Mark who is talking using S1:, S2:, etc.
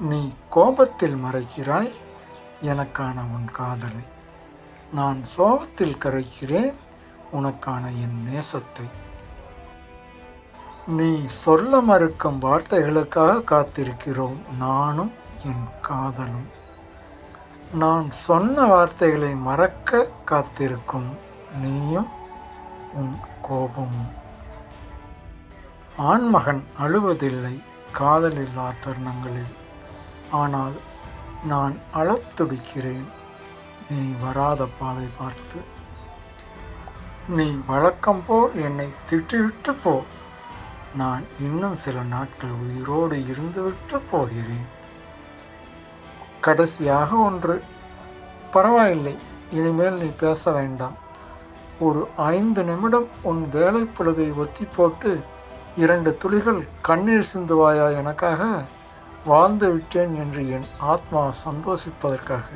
S1: நீ கோபத்தில் மறைக்கிறாய் எனக்கான உன் காதலை. நான் சோகத்தில் கரைக்கிறேன் உனக்கான என் நேசத்தை. நீ சொல்ல மறுக்கும் வார்த்தைகளுக்காக காத்திருக்கிறோம் நானும் என் காதலும். நான் சொன்ன வார்த்தைகளை மறக்க காத்திருக்கும் நீயும் உன் கோபமும். ஆண்மகன் அழுவதில்லை காதலில்லா தருணங்களில். ஆனால் நான் அளத்துடிக்கிறேன். நீ வராத பாதை பார்த்து. நீ வழக்கம் போல் என்னை திட்டிவிட்டு போ. நான் இன்னும் சில நாட்கள் உயிரோடு இருந்துவிட்டு போகிறேன். கடைசியாக ஒன்று. பரவாயில்லை இனிமேல் நீ பேச வேண்டாம். ஒரு ஐந்து நிமிடம் உன் வேலைப்பழுதை ஒத்தி போட்டு இரண்டு துளிகள் கண்ணீர் சிந்துவாயா எனக்காக? வாழ்ந்து விட்டேன் என்று என் ஆத்மா சந்தோஷிப்பதற்காக.